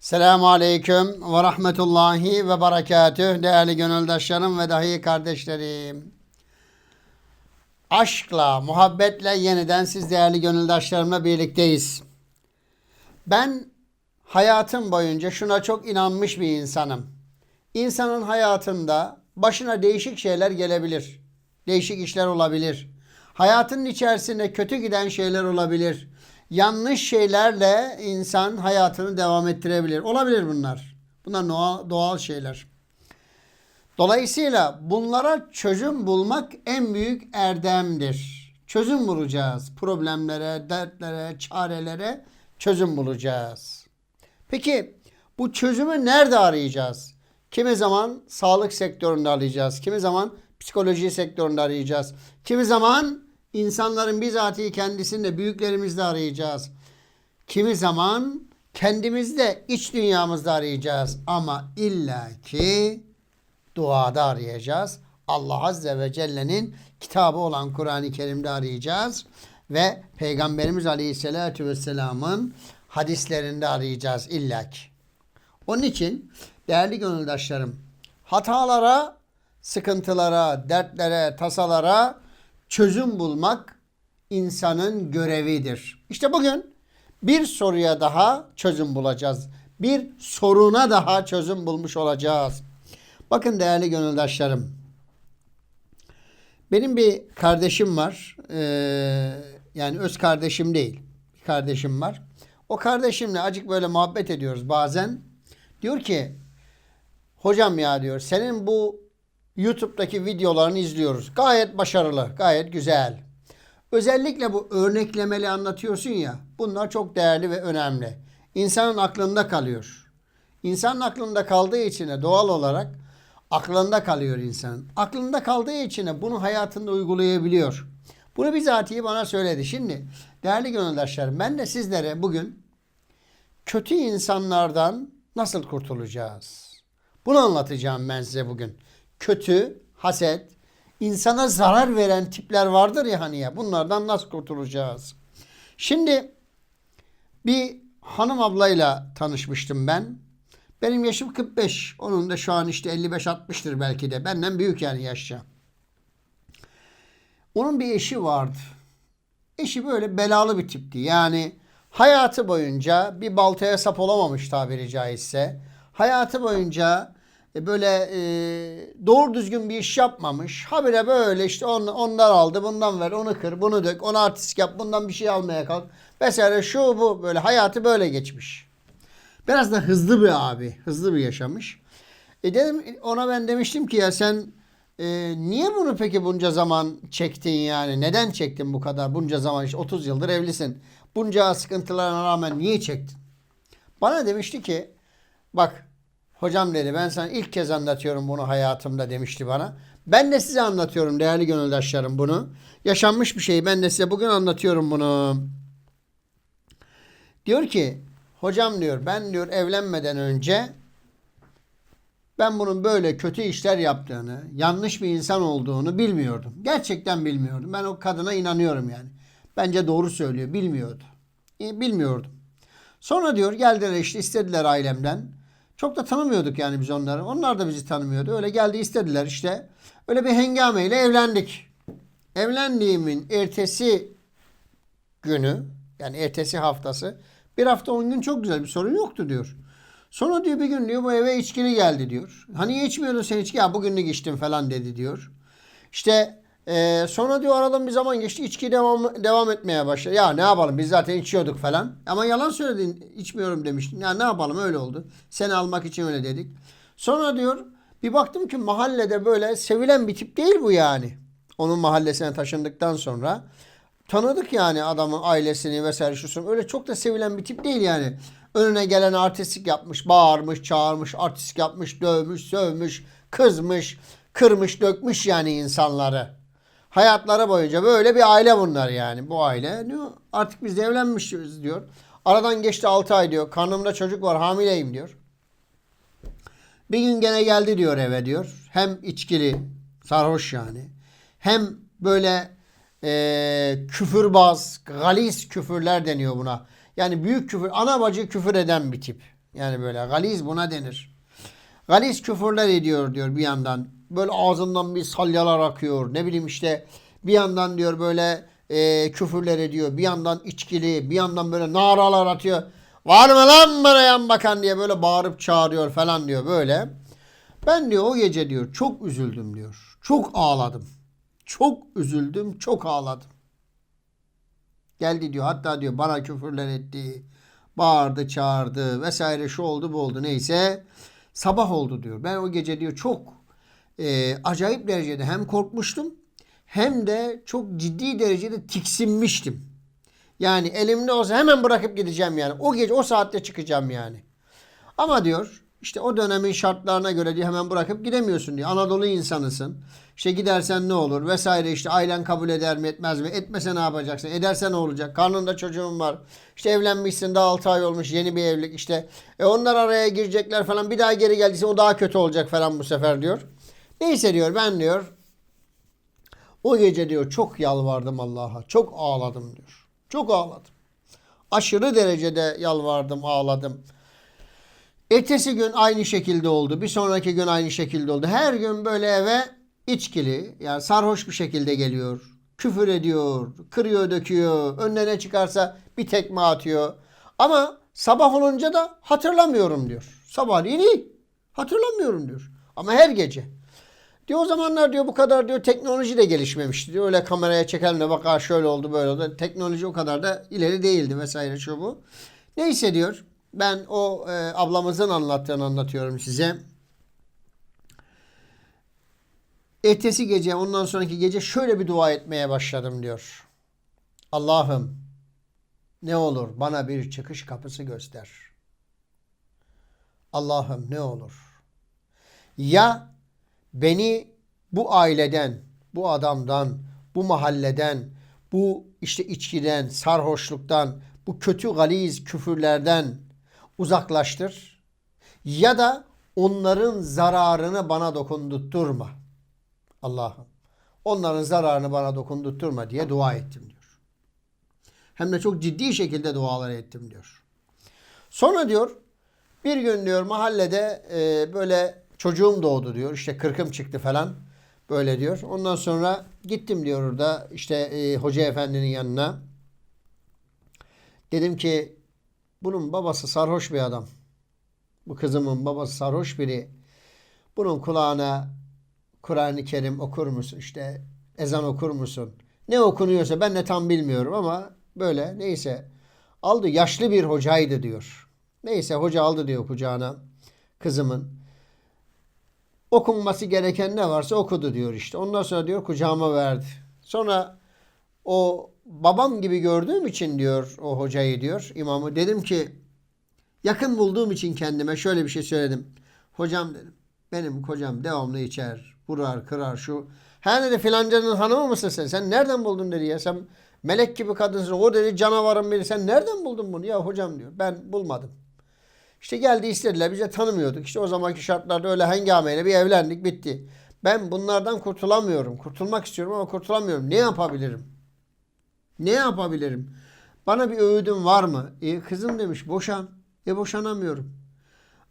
Selamun Aleyküm ve Rahmetullahi ve Berekatüh değerli gönüldaşlarım ve dahi kardeşlerim. Aşkla, muhabbetle yeniden siz değerli gönüldaşlarımla birlikteyiz. Ben hayatım boyunca şuna çok inanmış bir insanım. İnsanın hayatında başına değişik şeyler gelebilir. Değişik işler olabilir. Hayatının içerisinde kötü giden şeyler olabilir. Yanlış şeylerle insan hayatını devam ettirebilir. Olabilir bunlar. Bunlar doğal, doğal şeyler. Dolayısıyla bunlara çözüm bulmak en büyük erdemdir. Çözüm bulacağız. Problemlere, dertlere, çarelere çözüm bulacağız. Peki bu çözümü nerede arayacağız? Kimi zaman sağlık sektöründe arayacağız. Kimi zaman psikoloji sektöründe arayacağız. Kimi zaman insanların bizatihi kendisinde büyüklerimizde arayacağız. Kimi zaman kendimizde, iç dünyamızda arayacağız. Ama illaki duada arayacağız. Allah Azze ve Celle'nin kitabı olan Kur'an-ı Kerim'de arayacağız. Ve Peygamberimiz Aleyhisselatü Vesselam'ın hadislerinde arayacağız illaki. Onun için değerli gönüldaşlarım hatalara, sıkıntılara, dertlere, tasalara çözüm bulmak insanın görevidir. İşte bugün bir soruya daha çözüm bulacağız. Bir soruna daha çözüm bulmuş olacağız. Bakın değerli gönüldaşlarım. Benim bir kardeşim var. Ee, yani öz kardeşim değil. Bir kardeşim var. O kardeşimle acık böyle muhabbet ediyoruz bazen. Diyor ki hocam ya diyor senin bu YouTube'daki videolarını izliyoruz. Gayet başarılı, gayet güzel. Özellikle bu örneklemeli anlatıyorsun ya. Bunlar çok değerli ve önemli. İnsanın aklında kalıyor. İnsanın aklında kaldığı için de doğal olarak aklında kalıyor insan. Aklında kaldığı için de bunu hayatında uygulayabiliyor. Bunu bizatihi bana söyledi. Şimdi değerli gönüldaşlarım ben de sizlere bugün kötü insanlardan nasıl kurtulacağız? Bunu anlatacağım ben size bugün. Kötü, haset, insana zarar veren tipler vardır ya hani ya. Bunlardan nasıl kurtulacağız? Şimdi bir hanım ablayla tanışmıştım ben. Benim yaşım 45. Onun da şu an işte 55-60'tır belki de. Benden büyük yani yaşça. Onun bir eşi vardı. Eşi böyle belalı bir tipti. Yani hayatı boyunca bir baltaya sap olamamış tabiri caizse. Hayatı boyunca böyle e, doğru düzgün bir iş yapmamış. Habire böyle işte on, onlar aldı bundan ver onu kır bunu dök onu artistik yap bundan bir şey almaya kalk. Vesaire şu bu böyle hayatı böyle geçmiş. Biraz da hızlı bir abi hızlı bir yaşamış. E dedim ona ben demiştim ki ya sen e, niye bunu peki bunca zaman çektin yani? Neden çektin bu kadar bunca zaman işte 30 yıldır evlisin. Bunca sıkıntılarına rağmen niye çektin? Bana demişti ki bak hocam dedi ben sana ilk kez anlatıyorum bunu hayatımda demişti bana. Ben de size anlatıyorum değerli gönüldaşlarım bunu. Yaşanmış bir şey ben de size bugün anlatıyorum bunu. Diyor ki hocam diyor ben diyor evlenmeden önce ben bunun böyle kötü işler yaptığını, yanlış bir insan olduğunu bilmiyordum. Gerçekten bilmiyordum. Ben o kadına inanıyorum yani. Bence doğru söylüyor. Bilmiyordu. E, bilmiyordum. Sonra diyor geldiler işte istediler ailemden. Çok da tanımıyorduk yani biz onları. Onlar da bizi tanımıyordu. Öyle geldi istediler işte. Öyle bir hengameyle evlendik. Evlendiğimin ertesi günü yani ertesi haftası bir hafta on gün çok güzel bir sorun yoktu diyor. Sonra diyor bir gün diyor bu eve içkili geldi diyor. Hani içmiyordun sen içki ya bugünlük içtim falan dedi diyor. İşte e, sonra diyor aradan bir zaman geçti içki devam devam etmeye başladı. Ya ne yapalım biz zaten içiyorduk falan. Ama yalan söyledin içmiyorum demiştin. Ya ne yapalım öyle oldu. Seni almak için öyle dedik. Sonra diyor bir baktım ki mahallede böyle sevilen bir tip değil bu yani. Onun mahallesine taşındıktan sonra tanıdık yani adamın ailesini vesaire şusun. Öyle çok da sevilen bir tip değil yani. Önüne gelen artistik yapmış, bağırmış, çağırmış, artistik yapmış, dövmüş, sövmüş, kızmış, kırmış, dökmüş yani insanları. Hayatları boyunca böyle bir aile bunlar yani. Bu aile diyor, artık biz evlenmişiz diyor. Aradan geçti 6 ay diyor. Karnımda çocuk var, hamileyim diyor. Bir gün gene geldi diyor eve diyor. Hem içkili, sarhoş yani. Hem böyle e, küfürbaz, galis küfürler deniyor buna. Yani büyük küfür, ana bacı küfür eden bir tip. Yani böyle galiz buna denir. Galiz küfürler ediyor diyor bir yandan. Böyle ağzından bir salyalar akıyor. Ne bileyim işte bir yandan diyor böyle e, küfürler ediyor. Bir yandan içkili, bir yandan böyle naralar atıyor. Var mı lan bana yan bakan diye böyle bağırıp çağırıyor falan diyor böyle. Ben diyor o gece diyor çok üzüldüm diyor. Çok ağladım. Çok üzüldüm, çok ağladım. Geldi diyor hatta diyor bana küfürler etti. Bağırdı, çağırdı vesaire şu oldu bu oldu neyse. Sabah oldu diyor. Ben o gece diyor çok e, acayip derecede hem korkmuştum hem de çok ciddi derecede tiksinmiştim. Yani elimde olsa hemen bırakıp gideceğim yani. O gece o saatte çıkacağım yani. Ama diyor işte o dönemin şartlarına göre diyor hemen bırakıp gidemiyorsun diyor. Anadolu insanısın. İşte gidersen ne olur vesaire işte ailen kabul eder mi etmez mi? Etmese ne yapacaksın? Ederse ne olacak? Karnında çocuğun var. İşte evlenmişsin daha 6 ay olmuş yeni bir evlilik işte. E onlar araya girecekler falan bir daha geri geldiyse o daha kötü olacak falan bu sefer diyor. Neyse diyor ben diyor o gece diyor çok yalvardım Allah'a. Çok ağladım diyor. Çok ağladım. Aşırı derecede yalvardım, ağladım. Ertesi gün aynı şekilde oldu. Bir sonraki gün aynı şekilde oldu. Her gün böyle eve içkili, yani sarhoş bir şekilde geliyor. Küfür ediyor, kırıyor, döküyor. Önüne ne çıkarsa bir tekme atıyor. Ama sabah olunca da hatırlamıyorum diyor. Sabahleyin iyi. Hatırlamıyorum diyor. Ama her gece. Diyor o zamanlar diyor bu kadar diyor teknoloji de gelişmemişti diyor. Öyle kameraya çekelim de bak "Aa, şöyle oldu böyle oldu. Teknoloji o kadar da ileri değildi vesaire şu bu. Neyse diyor. Ben o e, ablamızın anlattığını anlatıyorum size. Ertesi gece ondan sonraki gece şöyle bir dua etmeye başladım diyor. Allah'ım ne olur bana bir çıkış kapısı göster. Allah'ım ne olur. Ya beni bu aileden, bu adamdan, bu mahalleden, bu işte içkiden, sarhoşluktan, bu kötü galiz küfürlerden uzaklaştır. Ya da onların zararını bana dokundurtturma. Allah'ım. Onların zararını bana dokundurtturma diye dua ettim diyor. Hem de çok ciddi şekilde dualar ettim diyor. Sonra diyor bir gün diyor mahallede e, böyle çocuğum doğdu diyor. İşte kırkım çıktı falan. Böyle diyor. Ondan sonra gittim diyor orada işte e, hoca efendinin yanına. Dedim ki bunun babası sarhoş bir adam. Bu kızımın babası sarhoş biri. Bunun kulağına Kur'an-ı Kerim okur musun? İşte ezan okur musun? Ne okunuyorsa ben de tam bilmiyorum ama böyle neyse. Aldı yaşlı bir hocaydı diyor. Neyse hoca aldı diyor kucağına kızımın. Okunması gereken ne varsa okudu diyor işte. Ondan sonra diyor kucağıma verdi. Sonra o babam gibi gördüğüm için diyor o hocayı diyor imamı. Dedim ki yakın bulduğum için kendime şöyle bir şey söyledim. Hocam dedim benim kocam devamlı içer, vurar, kırar şu. Ha dedi filancanın hanımı mısın sen? Sen nereden buldun dedi ya. Sen melek gibi kadınsın. O dedi canavarın biri. Sen nereden buldun bunu? Ya hocam diyor. Ben bulmadım. İşte geldi istediler. Bize tanımıyorduk. İşte o zamanki şartlarda öyle hengameyle bir evlendik bitti. Ben bunlardan kurtulamıyorum. Kurtulmak istiyorum ama kurtulamıyorum. Ne yapabilirim? Ne yapabilirim? Bana bir öğüdün var mı? E, kızım demiş boşan. E boşanamıyorum.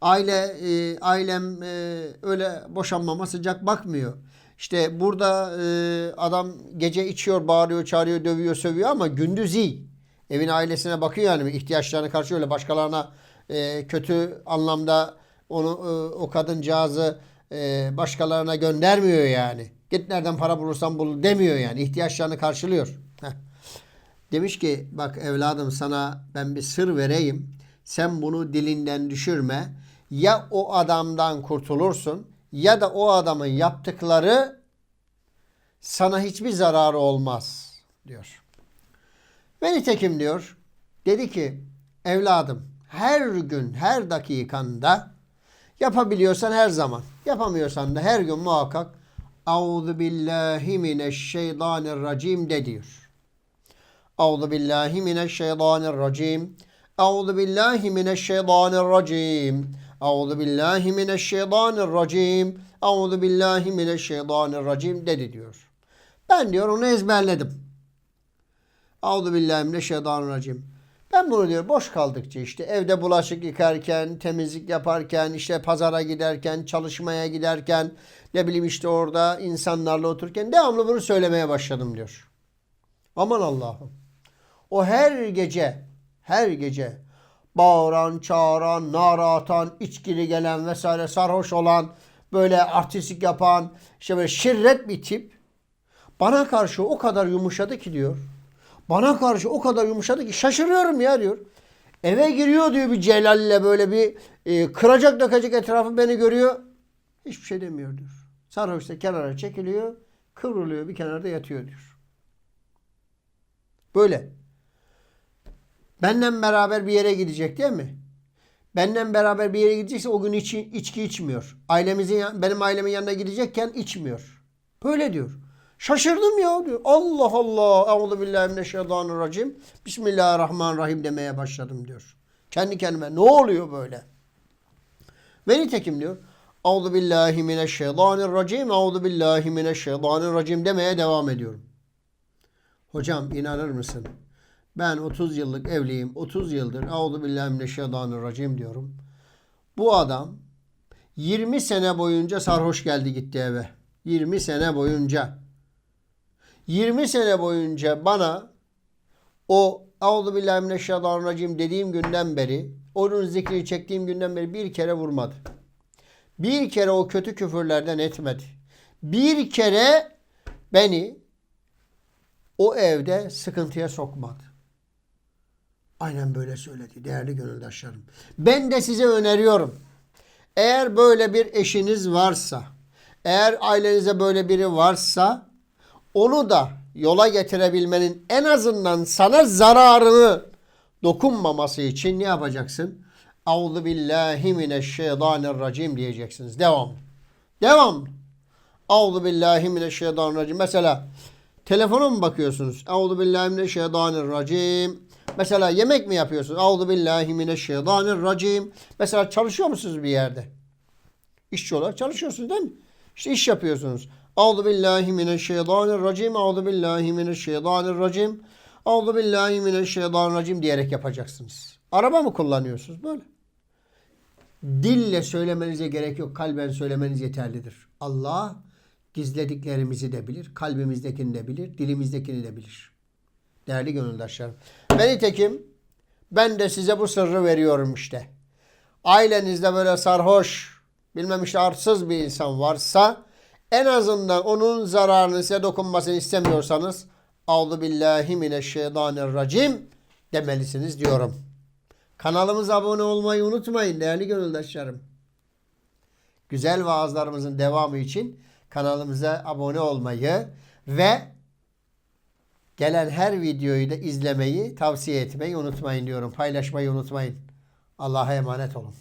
Aile e, ailem e, öyle boşanmama sıcak bakmıyor. İşte burada e, adam gece içiyor, bağırıyor, çağırıyor, dövüyor, sövüyor ama gündüz iyi. Evin ailesine bakıyor yani ihtiyaçlarını karşı öyle başkalarına e, kötü anlamda onu e, o kadıncağızı e, başkalarına göndermiyor yani. Git nereden para bulursan bul demiyor yani. ihtiyaçlarını karşılıyor. Heh. Demiş ki bak evladım sana ben bir sır vereyim. Sen bunu dilinden düşürme. Ya o adamdan kurtulursun ya da o adamın yaptıkları sana hiçbir zararı olmaz diyor. Ve nitekim diyor dedi ki evladım her gün her dakikanda yapabiliyorsan her zaman yapamıyorsan da her gün muhakkak Euzu billahi mineşşeytanirracim de diyor. Euzu billahi mineşşeytanirracim. Euzu billahi mineşşeytanirracim. Euzu billahi mineşşeytanirracim. Euzu billahi mineşşeytanirracim dedi diyor. Ben diyor onu ezberledim. Euzu billahi mineşşeytanirracim. Ben bunu diyor boş kaldıkça işte evde bulaşık yıkarken, temizlik yaparken, işte pazara giderken, çalışmaya giderken, ne bileyim işte orada insanlarla otururken devamlı bunu söylemeye başladım diyor. Aman Allah'ım. O her gece, her gece bağıran, çağıran, nara atan, içkili gelen vesaire sarhoş olan, böyle artistik yapan, işte böyle şirret bir tip bana karşı o kadar yumuşadı ki diyor. Bana karşı o kadar yumuşadı ki şaşırıyorum ya diyor. Eve giriyor diyor bir Celal'le böyle bir e, kıracak dökecek etrafı beni görüyor. Hiçbir şey demiyor diyor. Sarhoş kenara çekiliyor, kıvrılıyor bir kenarda yatıyor diyor. Böyle. Benden beraber bir yere gidecek değil mi? Benden beraber bir yere gidecekse o gün içi, içki içmiyor. Ailemizin benim ailemin yanına gidecekken içmiyor. Böyle diyor. Şaşırdım ya diyor. Allah Allah. Euzu billahi mineşşeytanirracim. Bismillahirrahmanirrahim demeye başladım diyor. Kendi kendime ne oluyor böyle? Ve nitekim diyor. Euzu billahi mineşşeytanirracim. Euzu billahi mineşşeytanirracim demeye devam ediyorum. Hocam inanır mısın? Ben 30 yıllık evliyim. 30 yıldır Euzu billahi mineşşeytanirracim diyorum. Bu adam 20 sene boyunca sarhoş geldi gitti eve. 20 sene boyunca. 20 sene boyunca bana o Euzu billahi mineşşeytanirracim dediğim günden beri, onun zikrini çektiğim günden beri bir kere vurmadı. Bir kere o kötü küfürlerden etmedi. Bir kere beni o evde sıkıntıya sokmadı. Aynen böyle söyledi değerli gönüldaşlarım. Ben de size öneriyorum. Eğer böyle bir eşiniz varsa, eğer ailenize böyle biri varsa onu da yola getirebilmenin en azından sana zararını dokunmaması için ne yapacaksın? Euzu billahi mineşşeytanirracim diyeceksiniz. Devam. Devam. Euzu billahi mineşşeytanirracim. Mesela telefona mı bakıyorsunuz? Euzu billahi mineşşeytanirracim. Mesela yemek mi yapıyorsunuz? Euzu billahi mineşşeytanirracim. Mesela çalışıyor musunuz bir yerde? İşçi olarak çalışıyorsunuz değil mi? İşte iş yapıyorsunuz. Euzu billahi mineşşeytanirracim. Euzu billahi mineşşeytanirracim. Euzu billahi mineşşeytanirracim diyerek yapacaksınız. Araba mı kullanıyorsunuz? Böyle. Dille söylemenize gerek yok. Kalben söylemeniz yeterlidir. Allah gizlediklerimizi de bilir. Kalbimizdekini de bilir. Dilimizdekini de bilir. Değerli gönüldaşlarım. Ben nitekim ben de size bu sırrı veriyorum işte. Ailenizde böyle sarhoş, bilmem işte arsız bir insan varsa en azından onun zararını size dokunmasını istemiyorsanız Euzu billahi mineşşeytanirracim demelisiniz diyorum. Kanalımıza abone olmayı unutmayın değerli gönüldaşlarım. Güzel vaazlarımızın devamı için kanalımıza abone olmayı ve gelen her videoyu da izlemeyi, tavsiye etmeyi unutmayın diyorum. Paylaşmayı unutmayın. Allah'a emanet olun.